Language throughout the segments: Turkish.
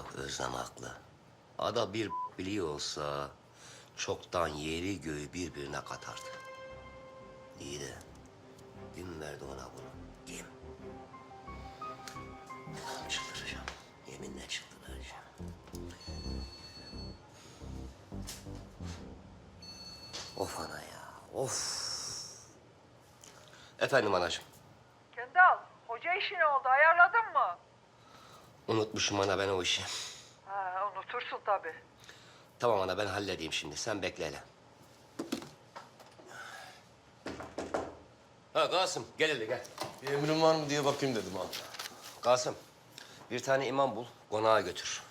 Yok Özlem haklı. Ada bir biliyor olsa çoktan yeri göğü birbirine katardı. İyi de kim verdi ona bunu? Kim? Çıldıracağım. Yeminle çıldıracağım. Of ana ya, of. Efendim anacığım. Kendal, hoca işi ne oldu? Ayarladın mı? Unutmuşum ana ben o işi. Ha, unutursun tabii. Tamam ana ben halledeyim şimdi. Sen bekle hele. Ha Kasım gel hele gel. Bir emrin var mı diye bakayım dedim abi. Kasım bir tane imam bul konağa götür.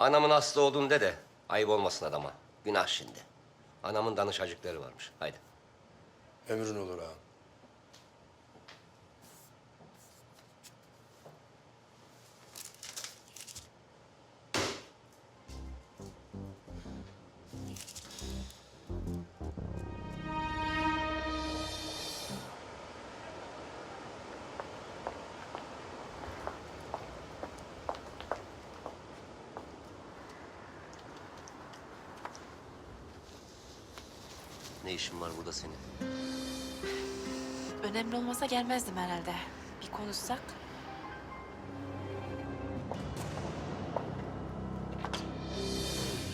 Anamın hasta olduğunu de de ayıp olmasın adama. Günah şimdi. Anamın danışacıkları varmış. Haydi. Emrin olur abi. Ne işin var burada senin? Önemli olmasa gelmezdim herhalde. Bir konuşsak.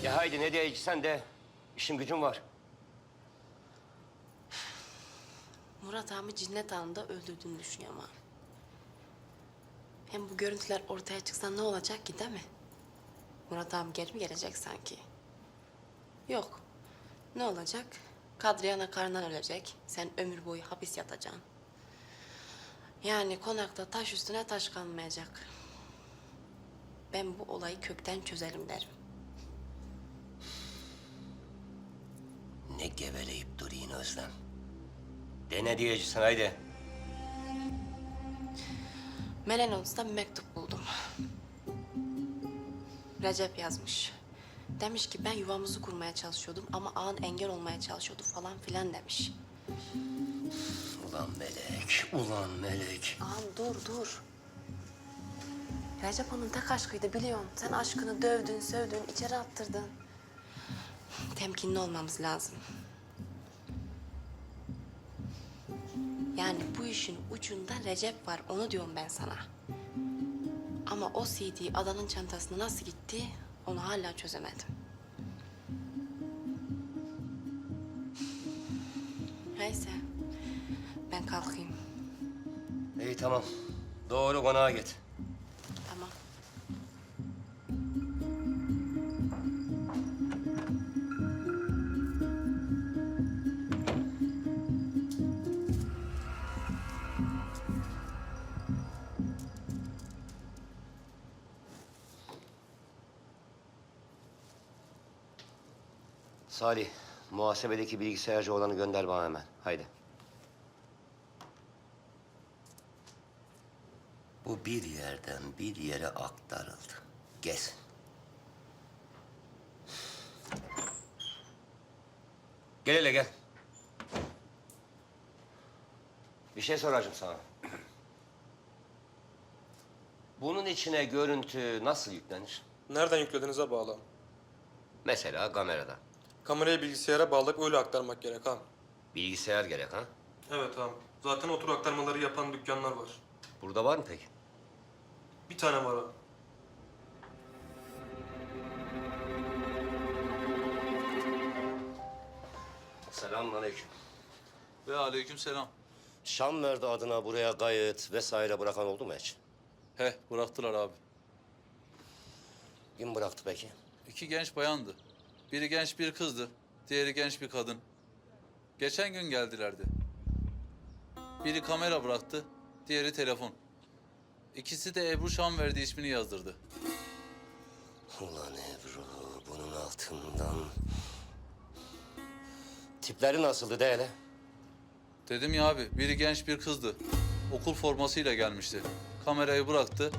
Ya haydi ne diyeceksen de. İşim gücüm var. Murat ağamı cinnet anında öldürdüğünü düşünüyorum ha. Hem bu görüntüler ortaya çıksa ne olacak ki değil mi? Murat ağam geri mi gelecek sanki? Yok. Ne olacak? Kadriye ana karnından ölecek. Sen ömür boyu hapis yatacaksın. Yani konakta taş üstüne taş kalmayacak. Ben bu olayı kökten çözerim derim. Ne geveleyip durayım Özlem. De ne diyeceksin haydi. Melenos'ta bir mektup buldum. Recep yazmış. Demiş ki ben yuvamızı kurmaya çalışıyordum ama ağın engel olmaya çalışıyordu falan filan demiş. Ulan melek, ulan melek. Ağam dur dur. Recep onun tek aşkıydı biliyorsun. Sen aşkını dövdün, sövdün, içeri attırdın. Temkinli olmamız lazım. Yani bu işin ucunda Recep var, onu diyorum ben sana. Ama o CD adanın çantasına nasıl gitti, onu hala çözemedim. Neyse, ben kalkayım. İyi tamam. Doğru konağa git. Salih, muhasebedeki bilgisayarcı olanı gönder bana hemen. Haydi. Bu bir yerden bir yere aktarıldı. Gez. Gel hele gel. Bir şey soracağım sana. Bunun içine görüntü nasıl yüklenir? Nereden yüklediğinize bağlı. Mesela kamerada. Kamerayı bilgisayara bağlayıp öyle aktarmak gerek ha. Bilgisayar gerek ha? Evet abi. Zaten otur aktarmaları yapan dükkanlar var. Burada var mı peki? Bir tane var abi. Selamünaleyküm. Ve aleykümselam. Şam verdi adına buraya kayıt vesaire bırakan oldu mu hiç? Heh bıraktılar abi. Kim bıraktı peki? İki genç bayandı. Biri genç bir kızdı. Diğeri genç bir kadın. Geçen gün geldilerdi. Biri kamera bıraktı. Diğeri telefon. İkisi de Ebru Şamverdi ismini yazdırdı. Ulan Ebru bunun altından... Tipleri nasıldı de hele? Dedim ya abi biri genç bir kızdı. Okul formasıyla gelmişti. Kamerayı bıraktı.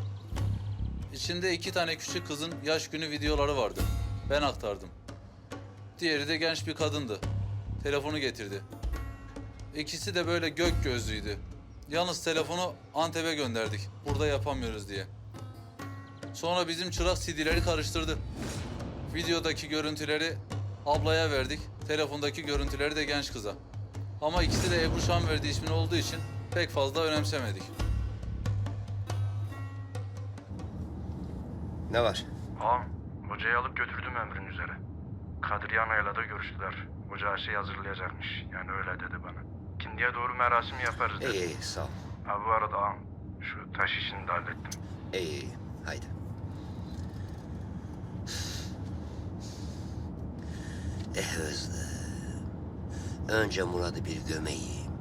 İçinde iki tane küçük kızın yaş günü videoları vardı. Ben aktardım. Diğeri de genç bir kadındı. Telefonu getirdi. İkisi de böyle gök gözlüydü. Yalnız telefonu Antep'e gönderdik. Burada yapamıyoruz diye. Sonra bizim çırak CD'leri karıştırdı. Videodaki görüntüleri ablaya verdik. Telefondaki görüntüleri de genç kıza. Ama ikisi de Ebru Şanverdi ismini olduğu için pek fazla önemsemedik. Ne var? Ağam, hocayı alıp götürdüm emrin üzere. Kadriye Ana'yla da görüştüler. Hoca her şeyi hazırlayacakmış. Yani öyle dedi bana. Kindiye doğru merasimi yaparız dedi. İyi iyi sağ ol. Ha bu arada ağam, şu taş işini de hallettim. İyi iyi haydi. Eh Özlem. Önce Murat'ı bir gömeyim.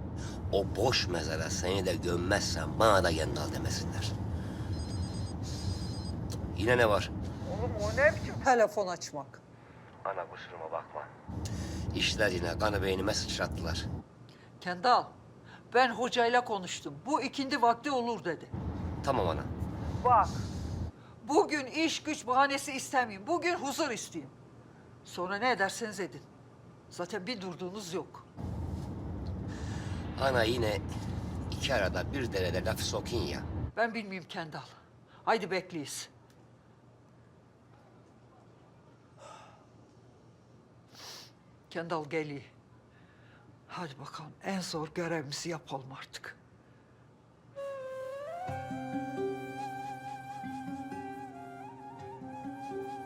O boş mezara seni de gömmezsen bana da kendal demesinler. Yine ne var? Oğlum o ne biçim telefon açmak? Ana kusuruma bakma. İşler yine kanı beynime sıçrattılar. Kendal, ben hocayla konuştum. Bu ikindi vakti olur dedi. Tamam ana. Bak Bugün iş güç bahanesi istemeyeyim. Bugün huzur isteyeyim. Sonra ne ederseniz edin. Zaten bir durduğunuz yok. Ana yine iki arada bir derede laf sokin ya. Ben bilmeyeyim Kendal. Haydi bekleyiz. Kendal geliyor. Hadi bakalım en zor görevimizi yapalım artık.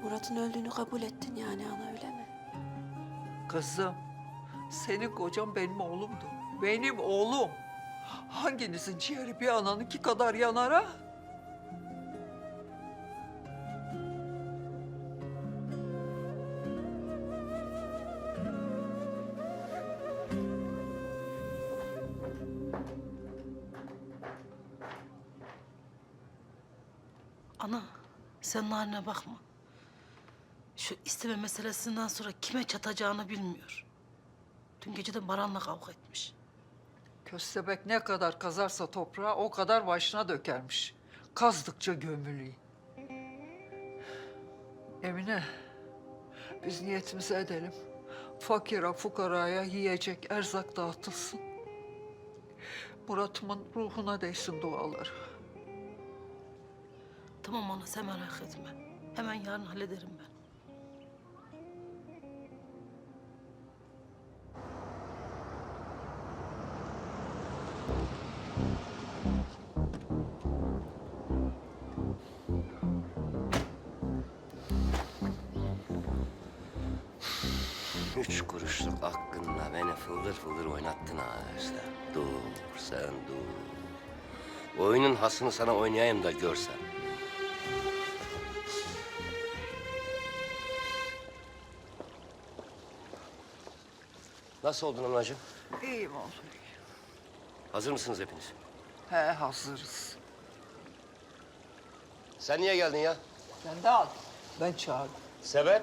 Murat'ın öldüğünü kabul ettin yani ana öyle mi? Kızım, senin kocan benim oğlumdu. Benim oğlum. Hanginizin ciğeri bir ananınki kadar yanar ha? Sen haline bakma. Şu isteme meselesinden sonra kime çatacağını bilmiyor. Dün gece de Baran'la kavga etmiş. Köstebek ne kadar kazarsa toprağa o kadar başına dökermiş. Kazdıkça gömülüyor. Emine, biz niyetimizi edelim. Fakire, fukaraya yiyecek erzak dağıtılsın. Murat'ımın ruhuna değsin duaları. Tamam ana sen merak etme. Hemen yarın hallederim ben. Üç kuruşluk hakkınla beni fıldır fıldır oynattın ha. Dur sen dur. Oyunun hasını sana oynayayım da görsen. Nasıl oldun anacığım? İyiyim oğlum. Hazır mısınız hepiniz? He hazırız. Sen niye geldin ya? Sen de al. Ben çağırdım. Sebep?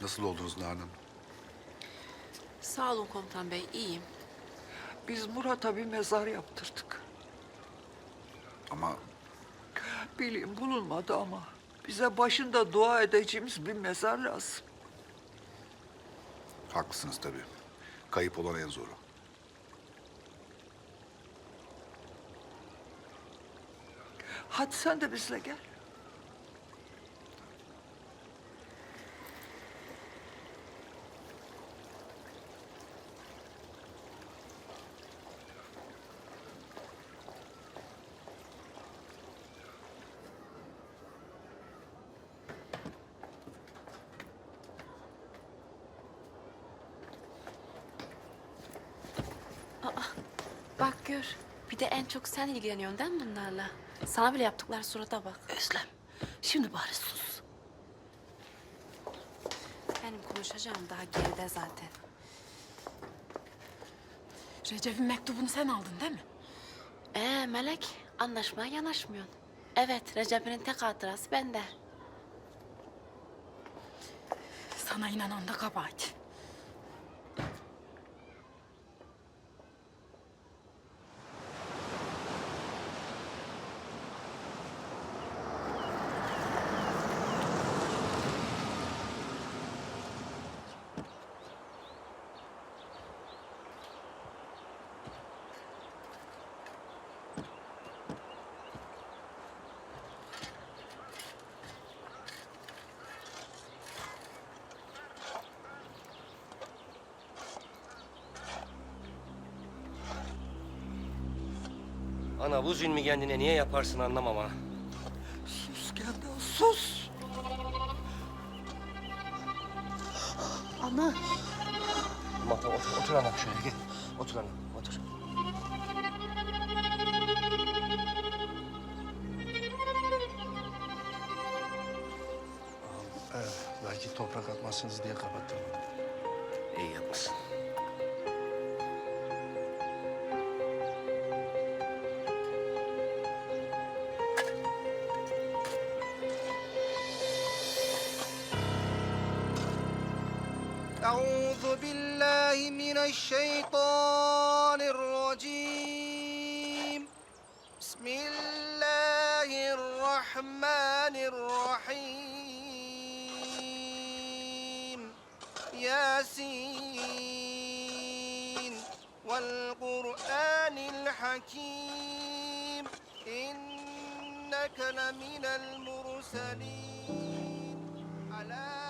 Nasıl oldunuz Nalan Hanım? Sağ olun komutan bey iyiyim. Biz Murat'a bir mezar yaptırdık. Ama Bileyim bulunmadı ama bize başında dua edeceğimiz bir mezar lazım. haklısınız tabii. Kayıp olan en zoru. Hadi sen de bizle gel. Bak gör. Bir de en çok sen ilgileniyorsun değil mi bunlarla? Sana bile yaptıkları surata bak. Özlem şimdi bari sus. Benim konuşacağım daha geride zaten. Recep'in mektubunu sen aldın değil mi? Ee Melek, anlaşmaya yanaşmıyorsun. Evet, Recep'in tek hatırası bende. Sana inanan da kabahat. Ana bu zulmü kendine niye yaparsın anlamam ha. Sus Kendal sus. Ana. Tamam tamam otur, otur ana şöyle gel. Otur ana otur. Evet, belki toprak atmazsınız diye kapattım. والقرآن الحكيم إنك لمن المرسلين. على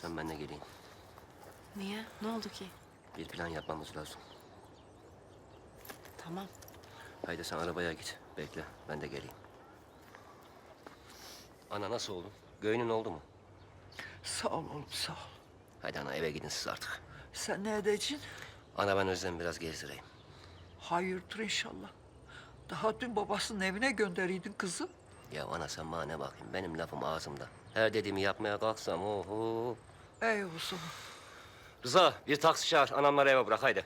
Sen benimle geleyim. Niye? Ne oldu ki? Bir plan yapmamız lazım. Tamam. Haydi sen arabaya git. Bekle. Ben de geleyim. Ana nasıl oldun? Göğünün oldu mu? Sağ ol oğlum sağ ol. Haydi ana eve gidin siz artık. Sen ne edeceksin? Ana ben Özlem'i biraz gezdireyim. Hayırdır inşallah. Daha dün babasının evine gönderiydin kızı. Ya ana sen bana ne bakayım? Benim lafım ağzımda. Her dediğimi yapmaya kalksam oho. Ey olsun. Rıza bir taksi çağır. Anamları eve bırak haydi.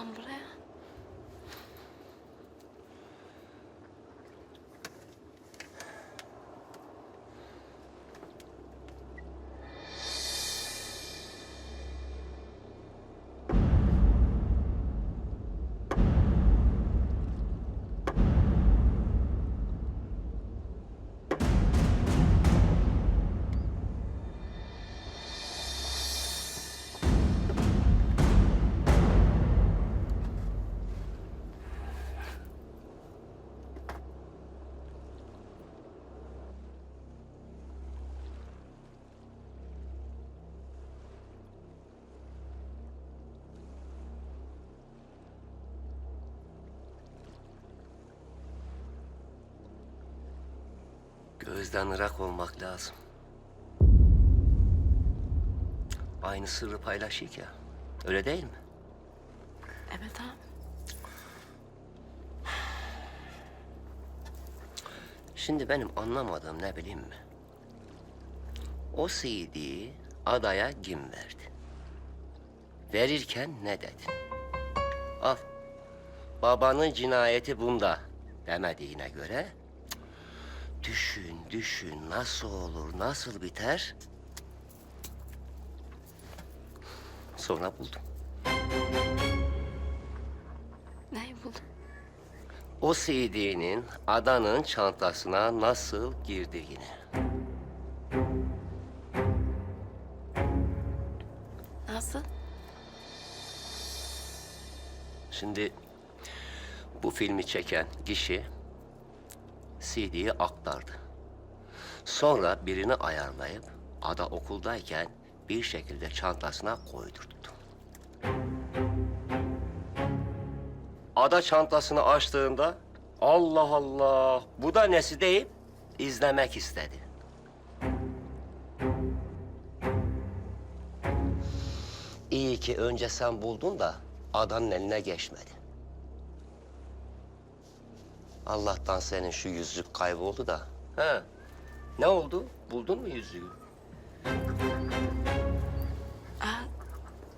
Geldik ağam buraya? Gözden ırak olmak lazım. Aynı sırrı paylaşıyık ya. Öyle değil mi? Evet ağam. Şimdi benim anlamadığım ne bileyim mi? O CD'yi adaya kim verdi? Verirken ne dedi? Al. Babanın cinayeti bunda demediğine göre düşün düşün nasıl olur nasıl biter? Sonra buldum. Neyi buldun? O CD'nin adanın çantasına nasıl girdiğini. Nasıl? Şimdi bu filmi çeken kişi CD'yi aktardı. Sonra birini ayarlayıp ada okuldayken bir şekilde çantasına koydurttu. Ada çantasını açtığında Allah Allah bu da nesi deyip izlemek istedi. İyi ki önce sen buldun da adanın eline geçmedi. Allah'tan senin şu yüzük kayboldu da. He. Ne oldu? Buldun mu yüzüğü? Aa,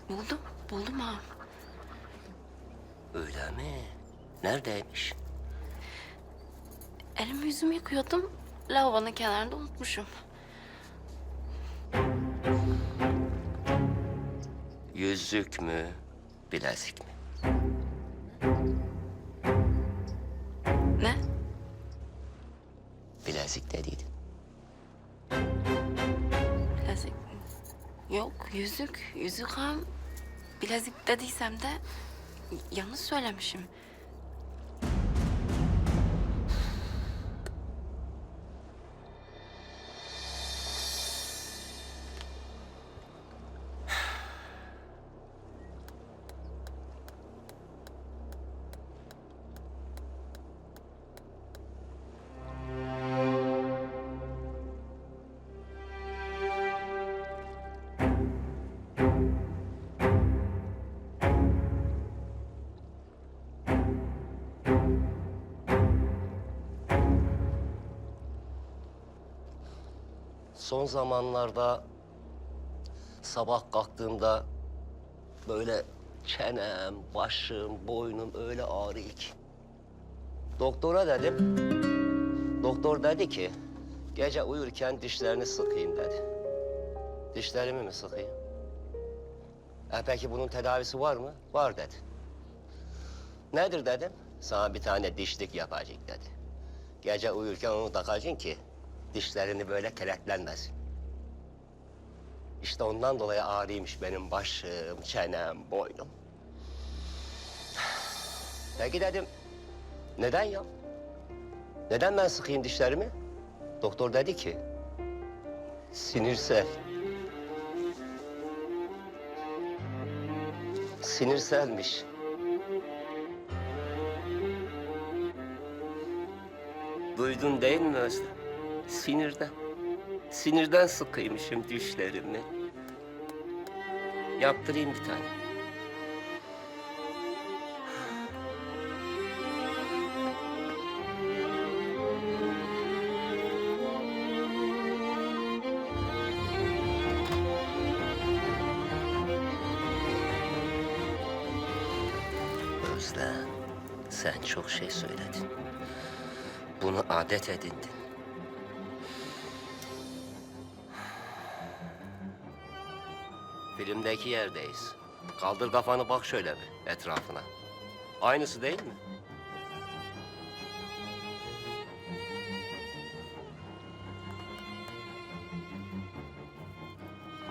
buldum, buldum ağam. Öyle mi? Neredeymiş? Elimi yüzümü yıkıyordum. Lavabonun kenarında unutmuşum. Yüzük mü? Bilezik mi? Yüzük. Yüzük ağam. Bilezik dediysem de yanlış söylemişim. Son zamanlarda sabah kalktığımda böyle çenem, başım, boynum öyle ağrıyor ki. Doktora dedim. Doktor dedi ki gece uyurken dişlerini sıkayım dedi. Dişlerimi mi sıkayım? E peki bunun tedavisi var mı? Var dedi. Nedir dedim. Sana bir tane dişlik yapacak dedi. Gece uyurken onu takacaksın ki dişlerini böyle keletlenmesin. İşte ondan dolayı ağrıymış benim başım, çenem, boynum. Peki dedim, neden ya? Neden ben sıkayım dişlerimi? Doktor dedi ki, sinirsel. Sinirselmiş. Duydun değil mi Özlem? Sinirden. Sinirden sıkıymışım dişlerimi. Yaptırayım bir tane. Özlem, sen çok şey söyledin. Bunu adet edindin. Filmdeki yerdeyiz. Kaldır kafanı bak şöyle bir etrafına. Aynısı değil mi?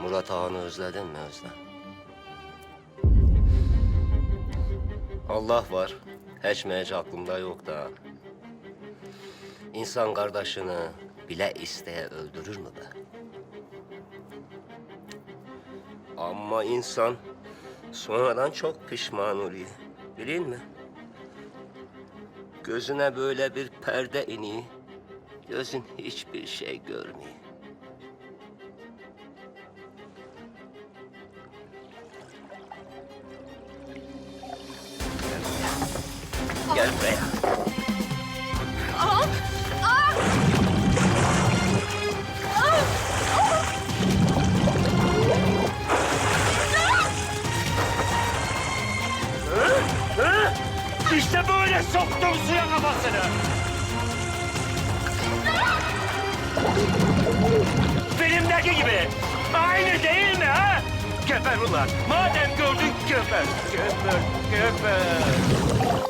Murat Ağa'nı özledin mi Özlem? Allah var. Hiç mece aklımda yok da. İnsan kardeşini bile isteye öldürür mü be? Ama insan sonradan çok pişman oluyor. Bilin mi? Gözüne böyle bir perde iniyor. Gözün hiçbir şey görmüyor. İşte böyle soktum suya kafasını. Filmdeki gibi. Aynı değil mi ha? Geber ulan. Madem gördün geber. Geber, geber.